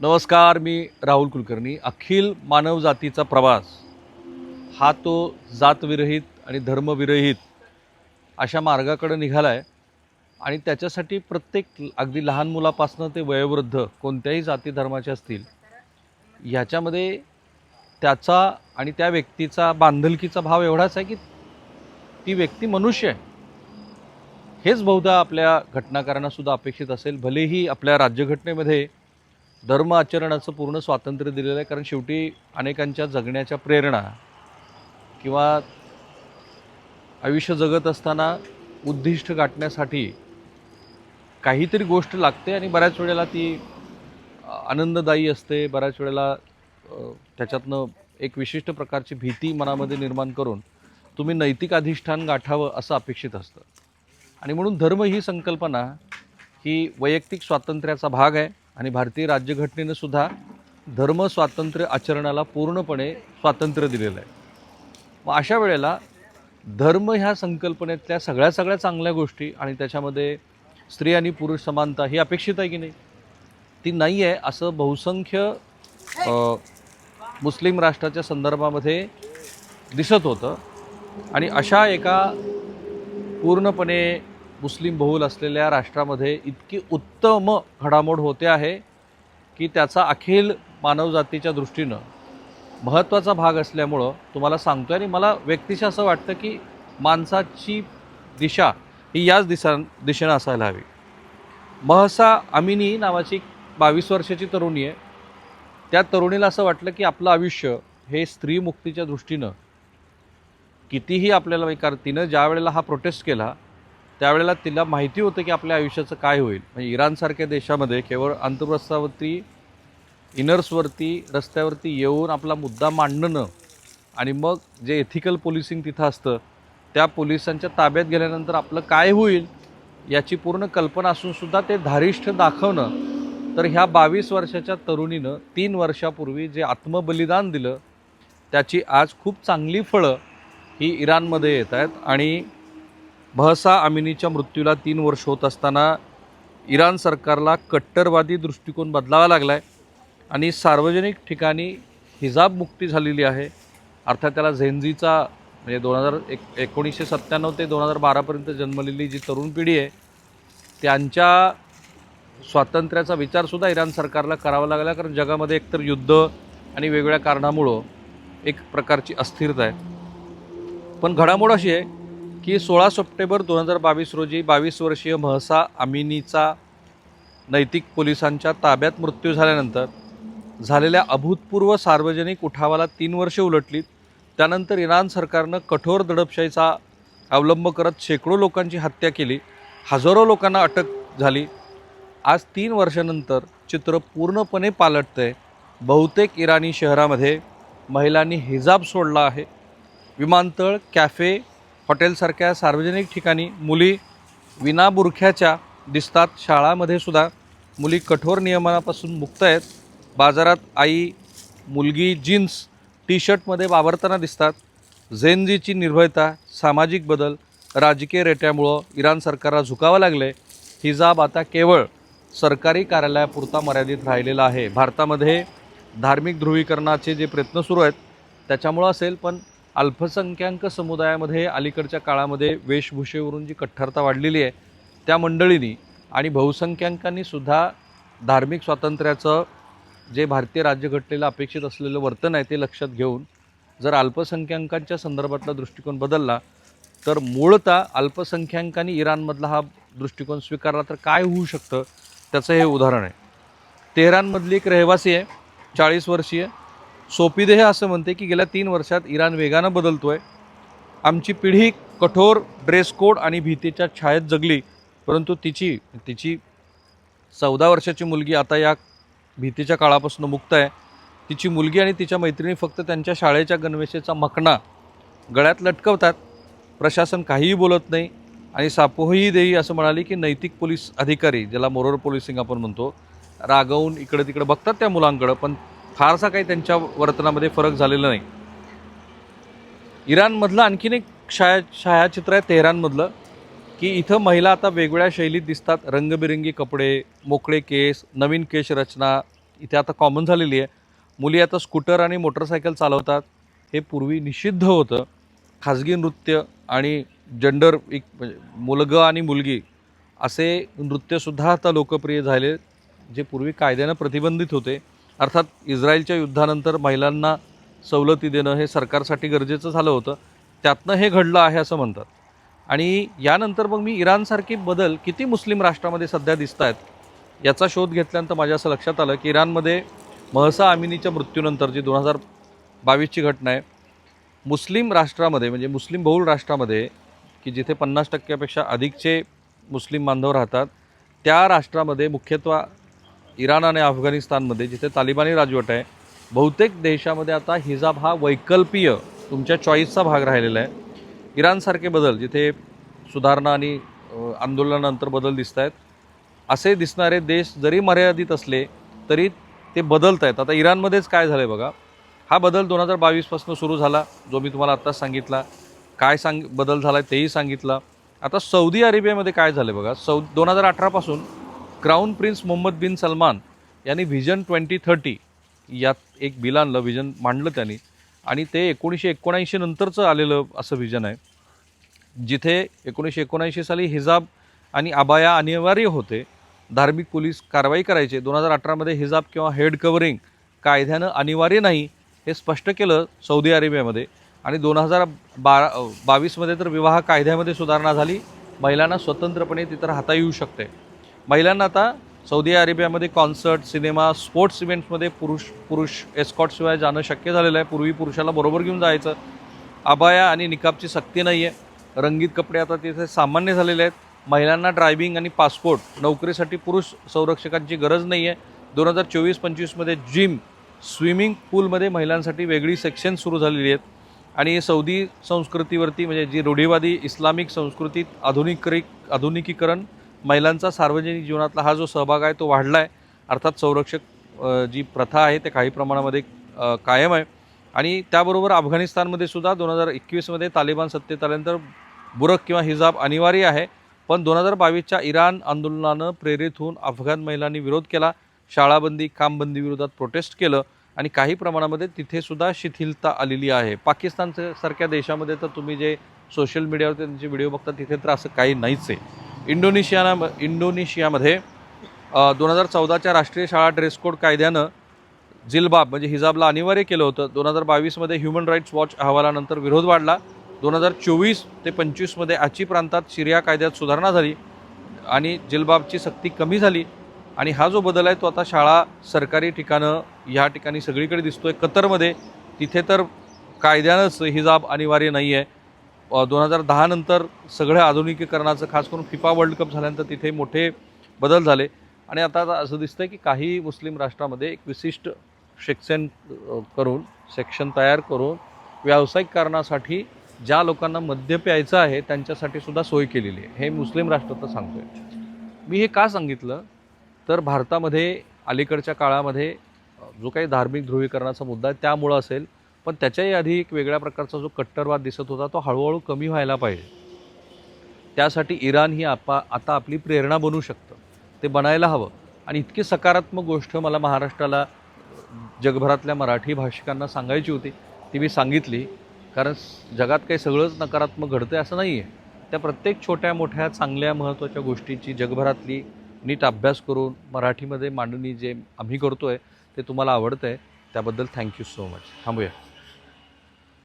नमस्कार मी राहुल कुलकर्णी. अखिल मानवजातीचा प्रवास. हा तो जातविरहित आणि धर्मविरहित अशा मार्गाकडे निघाला आहे आणि त्याच्यासाठी प्रत्येक अगदी लहान मुलापासनं ते वयोवृद्ध कोणत्याही जाती धर्माचे असतील ह्याच्यामध्ये त्याचा आणि त्या व्यक्तीचा बांधलकीचा भाव एवढाच आहे की ती व्यक्ती मनुष्य आहे. हेच बहुधा आपल्या घटनाकारांना सुद्धा अपेक्षित असेल भलेही आपल्या राज्यघटनेमध्ये धर्म आचरणाचं पूर्ण स्वातंत्र्य दिलेलं आहे कारण शेवटी अनेकांच्या जगण्याच्या प्रेरणा किंवा आयुष्य जगत असताना उद्दिष्ट गाठण्यासाठी काहीतरी गोष्ट लागते आणि बऱ्याच वेळेला ती आनंददायी असते. बऱ्याच वेळेला त्याच्यातनं एक विशिष्ट प्रकारची भीती मनामध्ये निर्माण करून तुम्ही नैतिक अधिष्ठान गाठावं असं अपेक्षित असतं. आणि म्हणून धर्म ही संकल्पना ही वैयक्तिक स्वातंत्र्याचा भाग आहे. आणि भारतीय राज्यघटनेनं सुद्धा धर्म स्वातंत्र्य आचरणाला पूर्णपणे स्वातंत्र्य दिलेलं आहे. मग अशा वेळेला धर्म ह्या संकल्पनेतल्या सगळ्या सगळ्या चांगल्या गोष्टी आणि त्याच्यामध्ये स्त्री आणि पुरुष समानता ही अपेक्षित आहे की नाही? ती नाही आहे असं बहुसंख्य मुस्लिम राष्ट्राच्या संदर्भामध्ये दिसत होतं. आणि अशा एका पूर्णपणे मुस्लिम बहुल असलेल्या राष्ट्रामध्ये इतकी उत्तम घडामोड होते आहे की त्याचा अखिल मानवजातीच्या दृष्टीनं महत्त्वाचा भाग असल्यामुळं तुम्हाला सांगतो आणि मला व्यक्तिशः असं वाटतं की माणसाची दिशा ही याच दिशा दिशेनं असायला हवी. महसा अमिनी नावाची बावीस वर्षाची तरुणी आहे. त्या तरुणीला असं वाटलं की आपलं आयुष्य हे स्त्रीमुक्तीच्या दृष्टीनं कितीही आपल्याला कारण तिनं ज्या वेळेला हा प्रोटेस्ट केला त्यावेळेला तिला माहिती होतं की आपल्या आयुष्याचं काय होईल. म्हणजे इराणसारख्या देशामध्ये केवळ अंतप्रस्तावरती इनर्सवरती रस्त्यावरती येऊन आपला मुद्दा मांडणं आणि मग जे एथिकल पोलिसिंग तिथं असतं त्या पोलिसांच्या ताब्यात गेल्यानंतर आपलं काय होईल याची पूर्ण कल्पना असूनसुद्धा ते धारिष्ठ दाखवणं. तर ह्या बावीस वर्षाच्या तरुणीनं तीन वर्षापूर्वी जे आत्मबलिदान दिलं त्याची आज खूप चांगली फळं ही इराणमध्ये येत आहेत आणि महसा अमिनीच्या मृत्यूला तीन वर्ष होत असताना इराण सरकारला कट्टरवादी दृष्टिकोन बदलावा लागला आहे आणि सार्वजनिक ठिकाणी हिजाब मुक्ती झालेली आहे. अर्थात त्याला झेंझीचा म्हणजे दोन हजार एक एकोणीसशे सत्त्याण्णव ते दोन हजार बारापर्यंत जन्मलेली जी तरुण पिढी आहे त्यांच्या स्वातंत्र्याचा विचारसुद्धा इराण सरकारला करावा लागला कारण जगामध्ये एकतर युद्ध आणि वेगवेगळ्या कारणामुळं एक प्रकारची अस्थिरता आहे. पण घडामोड अशी आहे की सोळा सप्टेंबर दोन हजार बावीस रोजी बावीस वर्षीय महसा अमिनीचा नैतिक पोलिसांच्या ताब्यात मृत्यू झाल्यानंतर झालेल्या अभूतपूर्व सार्वजनिक उठावाला तीन वर्षे उलटलीत त्यानंतर इराण सरकारनं कठोर दडपशाहीचा अवलंब करत शेकडो लोकांची हत्या केली. हजारो लोकांना अटक झाली. आज तीन वर्षानंतर चित्र पूर्णपणे पालटतं आहे बहुतेक इराणी शहरामध्ये महिलांनी हिजाब सोडला आहे. विमानतळ कॅफे हॉटेलसारख्या सार्वजनिक ठिकाणी मुली विना बुरख्याच्या दिसतात. शाळामध्ये सुद्धा मुली कठोर नियमनापासून मुक्त आहेत. बाजारात आई मुलगी जीन्स टी शर्टमध्ये वावरताना दिसतात. झेनजीची निर्भयता सामाजिक बदल राजकीय रेट्यामुळं इराण सरकारला झुकावं लागले हिजाब आता केवळ सरकारी कार्यालयापुरता मर्यादित राहिलेला आहे. भारतामध्ये धार्मिक ध्रुवीकरणाचे जे प्रयत्न सुरू आहेत त्याच्यामुळं असेल पण अल्पसंख्याक समुदायामध्ये अलीकडच्या काळामध्ये वेशभूषेवरून जी कठ्ठरता वाढलेली आहे त्या मंडळींनी आणि बहुसंख्याकांनी सुद्धा धार्मिक स्वातंत्र्याचं जे भारतीय राज्यघटनेला अपेक्षित असलेलं वर्तन आहे ते लक्षात घेऊन जर अल्पसंख्याकांच्या संदर्भातला दृष्टिकोन बदलला तर मूळतः अल्पसंख्याकांनी इराणमधला हा दृष्टिकोन स्वीकारला तर काय होऊ शकतं? त्याचं हे उदाहरण आहे. तेहरानमधली एक रहिवासी आहे चाळीस वर्षीय सोपीदेह असं म्हणते की गेल्या तीन वर्षात इराण वेगानं बदलतो आहे आमची पिढी कठोर ड्रेस कोड आणि भीतीच्या छायेत जगली परंतु तिची तिची चौदा वर्षाची मुलगी आता या भीतीच्या काळापासून मुक्त आहे. तिची मुलगी आणि तिच्या मैत्रिणी फक्त त्यांच्या शाळेच्या गणवेशेचा मकणा गळ्यात लटकवतात. प्रशासन काहीही बोलत नाही आणि सापोही देई असं म्हणाली की नैतिक पोलीस अधिकारी ज्याला मोरोर पोलिसिंग आपण म्हणतो रागवून इकडं तिकडं बघतात त्या मुलांकडं पण फारसा काही त्यांच्या वर्तनामध्ये फरक झालेला नाही. इराणमधलं आणखीन एक छाया छायाचित्र आहे तेहरानमधलं की इथं महिला आता वेगवेगळ्या शैलीत दिसतात. रंगबिरंगी कपडे मोकळे केस नवीन केश रचना इथे आता कॉमन झालेली आहे. मुली आता स्कूटर आणि मोटरसायकल चालवतात. हे पूर्वी निषिद्ध होतं. खाजगी नृत्य आणि जेंडर एक म्हणजे मुलगा आणि मुलगी असे नृत्यसुद्धा आता लोकप्रिय झाले जे पूर्वी कायद्यानं प्रतिबंधित होते. अर्थात इस्रायलच्या युद्धानंतर महिलांना सवलती देणं हे सरकारसाठी गरजेचं झालं होतं. त्यातनं हे घडलं आहे असं म्हणतात. आणि यानंतर मग मी इराणसारखे बदल किती मुस्लिम राष्ट्रामध्ये सध्या दिसत आहेत याचा शोध घेतल्यानंतर माझ्या असं लक्षात आलं की इराणमध्ये महसा अमिनीच्या मृत्यूनंतर जी दोन हजार बावीसची घटना आहे मुस्लिम राष्ट्रामध्ये म्हणजे मुस्लिम बहुल राष्ट्रामध्ये की जिथे पन्नास टक्क्यापेक्षा अधिकचे मुस्लिम बांधव राहतात त्या राष्ट्रामध्ये मुख्यत्वे इराण आणि अफगाणिस्तानमध्ये जिथे तालिबानी राजवट आहे बहुतेक देशामध्ये आता हिजाब हा वैकल्पीय तुमच्या चॉईसचा भाग राहिलेला आहे. इराणसारखे बदल जिथे सुधारणा आणि आंदोलनानंतर बदल दिसत आहेत असे दिसणारे देश जरी मर्यादित असले तरी ते बदलत आहेत आता इराणमध्येच काय झालं आहे बघा? हा बदल दोन हजार बावीसपासून सुरू झाला जो मी तुम्हाला आत्ताच सांगितला. काय सांग बदल झाला आहे तेही सांगितलं. आता सौदी अरेबियामध्ये काय झालं आहे बघा? सौ दोन हजार अठरापासून crown prince Mohammed bin Salman यांनी व्हिजन ट्वेंटी थर्टी यात एक बिल आणलं व्हिजन मांडलं त्यांनी. आणि ते एकोणीसशे एकोणऐंशी नंतरचं आलेलं असं व्हिजन आहे जिथे एकोणीसशे एकोणऐंशी साली हिजाब आणि आबाया अनिवार्य होते. धार्मिक पोलीस कारवाई करायचे. दोन हजार अठरामध्ये हिजाब किंवा हेड कवरिंग कायद्यानं अनिवार्य नाही हे स्पष्ट केलं सौदी अरेबियामध्ये. आणि दोन हजार बारा बावीसमध्ये तर विवाह कायद्यामध्ये सुधारणा झाली. महिलांना स्वतंत्रपणे तिथं राहता येऊ शकते. महिलांना आता सौदी अरेबियामध्ये कॉन्सर्ट सिनेमा स्पोर्ट्स इव्हेंट्समध्ये पुरुष पुरुष एस्कॉटशिवाय जाणं शक्य झालेलं आहे. पूर्वी पुरुषाला बरोबर घेऊन जायचं. अबाया आणि निकाबची सक्ती नाही आहे रंगीत कपडे आता तिथे सामान्य झालेले आहेत. महिलांना ड्रायव्हिंग आणि पासपोर्ट नोकरीसाठी पुरुष संरक्षकांची गरज नाही आहे दोन हजार चोवीस पंचवीसमध्ये जिम स्विमिंग पूलमध्ये महिलांसाठी वेगळी सेक्शन सुरू झालेली आहेत. आणि सौदी संस्कृतीवरती म्हणजे जी रूढीवादी इस्लामिक संस्कृतीत आधुनिकरी आधुनिकीकरण महिलांचा सार्वजनिक जीवनातला हा जो सहभाग आहे तो वाढला आहे अर्थात संरक्षक जी प्रथा आहे ते काही प्रमाणामध्ये कायम आहे. आणि त्याबरोबर अफगाणिस्तानमध्ये सुद्धा दोन हजार एकवीसमध्ये तालिबान सत्तेत आल्यानंतर बुरक किंवा हिजाब अनिवार्य आहे. पण दोन हजार बावीसच्या इराण आंदोलनानं प्रेरित होऊन अफगाण महिलांनी विरोध केला. शाळाबंदी कामबंदी विरोधात प्रोटेस्ट केलं. आणि काही प्रमाणामध्ये तिथेसुद्धा शिथिलता आलेली आहे. पाकिस्तानच्या सारख्या देशामध्ये तर तुम्ही जे सोशल मीडियावर त्यांचे व्हिडिओ बघता तिथे तर असं काही नाहीच आहे. इंडोनेशियाना इंडोनेशियामध्ये दोन हजार चौदाच्या राष्ट्रीय शाळा ड्रेस कोड कायद्यानं जिलबाब म्हणजे हिजाबला अनिवार्य केलं होतं. दोन हजार बावीसमध्ये ह्युमन राईट्स वॉच अहवालानंतर विरोध वाढला. दोन हजार चोवीस ते पंचवीसमध्ये आची प्रांतात शिरिया कायद्यात सुधारणा झाली आणि जिलबाबची सक्ती कमी झाली. आणि हा जो बदल आहे तो आता शाळा सरकारी ठिकाणं ह्या ठिकाणी सगळीकडे दिसतो आहे कतरमध्ये तिथे तर कायद्यानंच हिजाब अनिवार्य नाही आहे दोन हजार दहा नंतर सगळ्या आधुनिकीकरणाचं खास करून फिफा वर्ल्ड कप झाल्यानंतर तिथे मोठे बदल झाले. आणि आता असं दिसतं की काही मुस्लिम राष्ट्रामध्ये एक विशिष्ट सेक्शन करून सेक्शन तयार करून व्यावसायिक कारणासाठी ज्या लोकांना मद्य प्यायचं आहे त्यांच्यासाठी सुद्धा सोय केलेली आहे. हे मुस्लिम राष्ट्रात सांगतो सांगतोय. मी हे का सांगितलं? तर भारतामध्ये अलीकडच्या काळामध्ये जो काही धार्मिक ध्रुवीकरणाचा मुद्दा आहे त्यामुळं असेल पण त्याच्याही आधी एक वेगळ्या प्रकारचा जो कट्टरवाद दिसत होता तो हळूहळू कमी व्हायला पाहिजे. त्यासाठी इराण ही आपा आता आपली प्रेरणा बनू शकतं. ते बनायला हवं. आणि इतकी सकारात्मक गोष्ट मला महाराष्ट्राला जगभरातल्या मराठी भाषिकांना सांगायची होती ती मी सांगितली. कारण जगात काही सगळंच नकारात्मक घडतं आहे असं नाही आहे त्या प्रत्येक छोट्या मोठ्या चांगल्या महत्त्वाच्या गोष्टीची जगभरातली नीट अभ्यास करून मराठीमध्ये मांडणी जे आम्ही करतो आहे ते तुम्हाला आवडतं आहे त्याबद्दल थँक्यू सो मच. थांबूया.